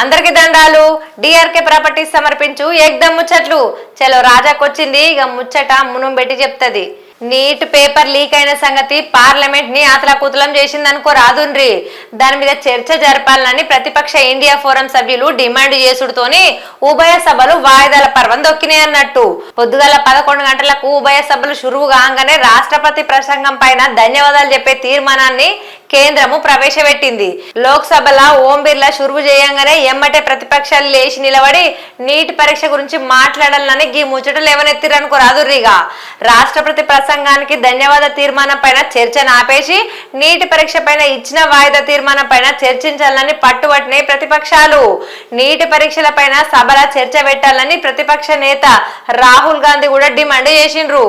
అందరికి దండాలు. DRK properties సమర్పించు. ఏకదమ్ ముచ్చట్లు. చలో రాజాకొచ్చింది. ఇక ముచ్చట మునం పెట్టి చెప్తది. నీట్ పేపర్ లీక్ అయిన సంగతి పార్లమెంట్ని ఆతలాకుతలం చేసిందనుకో రాదుండ్రి దాని మీద చర్చ జరపాలని ప్రతిపక్ష ఇండియా ఫోరం సభ్యులు డిమాండ్ చేసుడుతోని ఉభయ సభలు వాయిదాల పర్వం దొక్కినాయి అన్నట్టు. పొద్దుగల పదకొండు గంటలకు ఉభయ సభలు షురువు కాగానే రాష్ట్రపతి ప్రసంగం పైన ధన్యవాదాలు చెప్పే తీర్మానాన్ని కేంద్రము ప్రవేశపెట్టింది. లోక్సభలో ఓం బిర్లా షురువు చేయంగానే ఎమ్మటే ప్రతిపక్షాలు లేచి నిలబడి నీటి పరీక్ష గురించి మాట్లాడాలని గీ ముచ్చటలు లేవనెత్తిరనుకో రాదుర్రిగా. రాష్ట్రపతి ప్రసంగానికి ధన్యవాద తీర్మానం పైన చర్చను ఆపేసి నీటి పరీక్ష పైన ఇచ్చిన వాయిదా తీర్మానం పైన చర్చించాలని పట్టుబట్టినాయి ప్రతిపక్షాలు. నీటి పరీక్షల పైన సభల చర్చ పెట్టాలని ప్రతిపక్ష నేత రాహుల్ గాంధీ కూడా డిమాండ్ చేసిండ్రు.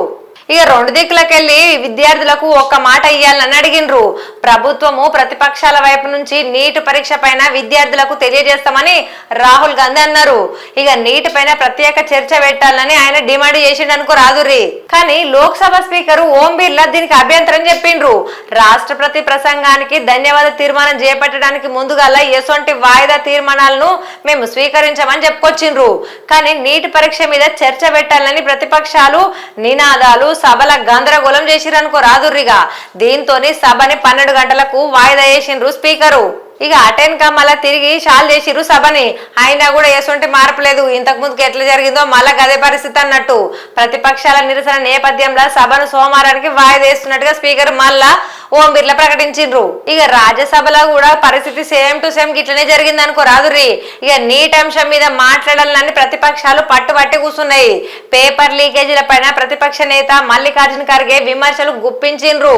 ఇక రెండు దిక్కులకెళ్ళి విద్యార్థులకు ఒక్క మాట ఇయ్యాలని అడిగినరు ప్రభుత్వము ప్రతిపక్షాల వైపు నుంచి నీటి పరీక్ష పైన విద్యార్థులకు తెలియజేస్తామని రాహుల్ గాంధీ అన్నారు. ఇక నీట్ పైన ప్రత్యేక చర్చ పెట్టాలని ఆయన డిమాండ్ చేసిండు అనుకో రాదురి కానీ లోక్సభ స్పీకర్ ఓం బిర్లా దీనికి అభ్యంతరం చెప్పిండ్రు. రాష్ట్రపతి ప్రసంగానికి ధన్యవాద తీర్మానం చేపట్టడానికి ముందుగా ఎసొంటి వాయిదా తీర్మానాలను మేము స్వీకరించామని చెప్పుకొచ్చిండ్రు. కానీ నీటి పరీక్ష మీద చర్చ పెట్టాలని ప్రతిపక్షాలు నినాదాలు సభల గందరగోళం చేసిరనుకో రాదుర్రిగా. దీంతోని సభని పన్నెండు గంటలకు వాయిదా వేసిండ్రు స్పీకరు. ఇక అటెన్ కా మళ్ళా తిరిగి షాల్ చేసిరు సభని. అయినా కూడా ఎసుంటి మార్పు లేదు. ఇంతకు ముందుకు ఎట్లా జరిగిందో మళ్ళా గదే పరిస్థితి అన్నట్టు. ప్రతిపక్షాల నిరసన నేపథ్యంలో సభను సోమవారానికి వాయిదా వేస్తున్నట్టుగా స్పీకర్ మళ్ళా ఓం బిర్లా ప్రకటించిండ్రు. ఇక రాజ్యసభలో కూడా పరిస్థితి సేమ్ టు సేమ్ గిట్లనే జరిగింది అనుకో రాదురి ఇక నీట్ అంశం మీద మాట్లాడాలని ప్రతిపక్షాలు పట్టుబట్టి కూర్చున్నాయి పేపర్ లీకేజీల పైన ప్రతిపక్ష నేత మల్లికార్జున ఖర్గే విమర్శలు గుప్పించిండ్రు.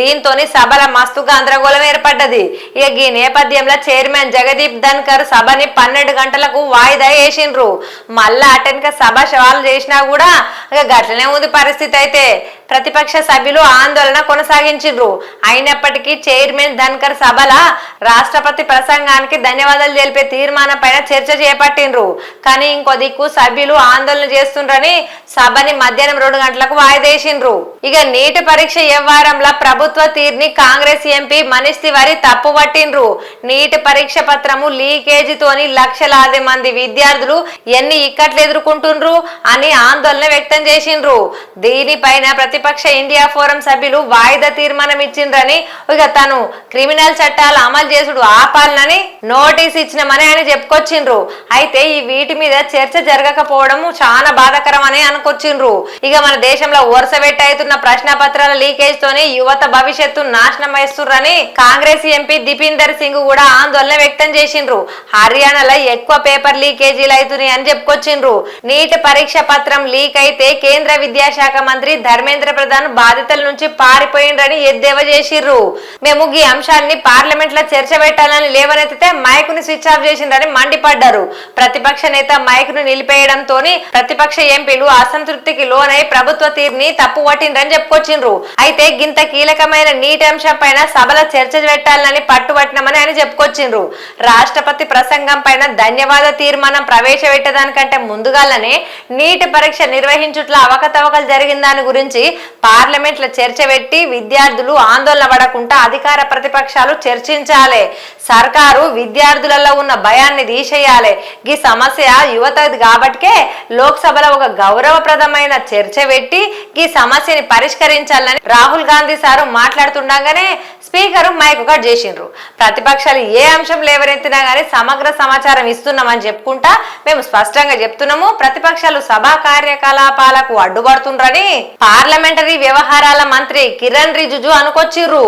దీంతోని సభల మస్తు గందరగోళం ఏర్పడ్డది. ఇక ఈ నేపథ్యంలో చైర్మన్ జగదీప్ ధన్కర్ సభని పన్నెండు గంటలకు వాయిదా వేసిండ్రు. మళ్ళా అటెన్క సభ సవాలు చేసినా కూడా ఇక గట్లనే ఉంది పరిస్థితి అయితే. ప్రతిపక్ష సభ్యులు ఆందోళన కొనసాగించిండ్రు అయినప్పటికీ చైర్మన్ ధన్కర్ సభల రాష్ట్రపతి ప్రసంగానికి ధన్యవాదాలు తెలిపే తీర్మానం పైన చర్చ చేపట్టిండ్రు. కానీ ఇంకో దిక్కు సభ్యులు ఆందోళన చేస్తుండ్రని సభని మధ్యాహ్నం రెండు గంటలకు వాయిదేసిండ్రు. ఇక నీటి పరీక్ష వ్యవహారంలో ప్రభుత్వ తీరుని కాంగ్రెస్ ఎంపీ మనీష్ తివారి తప్పు పట్టిండ్రు. నీటి పరీక్ష పత్రము లీకేజీతోని లక్షలాది మంది విద్యార్థులు ఎన్ని ఇక్కట్లు ఎదుర్కొంటుండ్రు అని ఆందోళన వ్యక్తం చేసిండ్రు. దీనిపైన ప్రతిపక్ష ఇండియా ఫోరం సభ్యులు వాయిదా తీర్మానం ఇచ్చిండ్రని ఇక తను క్రిమినల్ చట్టాలు అమలు చేసుడు ఆపాలనని నోటీస్ ఇచ్చినామని ఆయన చెప్పుకొచ్చిండ్రు. అయితే ఈ వీటి మీద చర్చ జరగకపోవడం చాలా బాధాకరం అని అనుకొచ్చిండ్రు. ఇక మన దేశంలో వరుస అవుతున్న ప్రశ్న పత్రాల లీకేజ్ తోనే యువత భవిష్యత్తు నాశనమేస్తుర్రని కాంగ్రెస్ ఎంపీ దీపీందర్ సింగ్ కూడా ఆందోళన వ్యక్తం చేసిండ్రు. హర్యానాలో ఎక్కువ పేపర్ లీకేజీలు అవుతున్నాయి అని చెప్పుకొచ్చిండ్రు. నీట్ పరీక్ష పత్రం లీక్ అయితే కేంద్ర విద్యాశాఖ మంత్రి ధర్మేంద్ర ప్రధాన్ బాధితుల నుంచి పారిపోయిండ్రని ఎద్దేవా చేసిర్రు మేము ఈ అంశాన్ని పార్లమెంట్లో చర్చ పెట్టాలని లేవనెత్తితే మైక్ని స్విచ్ ఆఫ్ చేసిండ్రని మండిపడ్డారు. ప్రతిపక్ష నేత మైక్ను నిలిపేయడంతో ప్రతిపక్ష ఎంపీలు అసంతృప్తికి లోనై ప్రభుత్వ తీరుని తప్పు అని చెప్పుకొచ్చిండ్రు. అయితే గింత కీలకమైన నీటి అంశం పైన సభలో చర్చ పెట్టాలని పట్టుబట్టినమని ఆయన చెప్పుకొచ్చిండ్రు. రాష్ట్రపతి ప్రసంగం పైన ధన్యవాద తీర్మానం ప్రవేశపెట్టేదానికంటే ముందుగానే నీటి పరీక్ష నిర్వహించుట్ల అవకతవకలు జరిగిన దాని గురించి పార్లమెంట్లో చర్చ పెట్టి విద్యార్థులు ఆందోళన పడకుండా అధికార ప్రతిపక్షాలు చర్చించాలి. సర్కారు విద్యార్థులలో ఉన్న భయాన్ని తీసేయాలి. ఈ సమస్య యువతది కాబట్టికే లోక్సభలో ఒక గౌరవప్రదమైన చర్చ పెట్టి ఈ సమస్యని పరిష్కరించాలని రాహుల్ గాంధీ సారు మాట్లాడుతుండగానే స్పీకర్ మైక్ కట్ చేసిండ్రు. ప్రతిపక్షాలు ఏ అంశం లేవనెత్తినా గానీ సమగ్ర సమాచారం ఇస్తున్నామని చెప్పుకుంటా మేము స్పష్టంగా చెప్తున్నాము. ప్రతిపక్షాలు సభా కార్యకలాపాలకు అడ్డుపడుతుండ్రని పార్లమెంటరీ వ్యవహారాల మంత్రి కిరణ్ రిజిజు అనుకొచ్చిర్రు.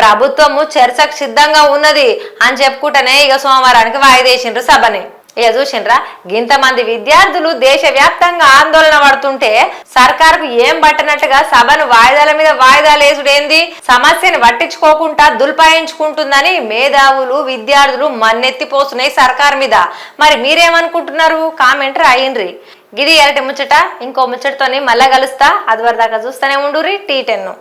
ప్రభుత్వము చర్చకు సిద్ధంగా ఉన్నది అని చెప్పుకుంటేనే ఇక సోమవారానికి వాయిదేసిండ్రు సభని. ఇక చూసిండ్రా ఇంతమంది విద్యార్థులు దేశవ్యాప్తంగా ఆందోళన పడుతుంటే సర్కారుకు ఏం పట్టనట్టుగా సభను వాయిదాల మీద వాయిదాలు వేసుడేంది సమస్యని పట్టించుకోకుండా దుల్పాయించుకుంటుందని మేధావులు విద్యార్థులు మన్నెత్తిపోస్తున్నాయి సర్కార్ మీద. మరి మీరేమనుకుంటున్నారు? కామెంట్ రాయండ్రి గిది ఎరటి ముచ్చట. ఇంకో ముచ్చటతోని మళ్ళా కలుస్తా. అది వరదాకా చూస్తూనే ఉండురి టీ టెన్ను.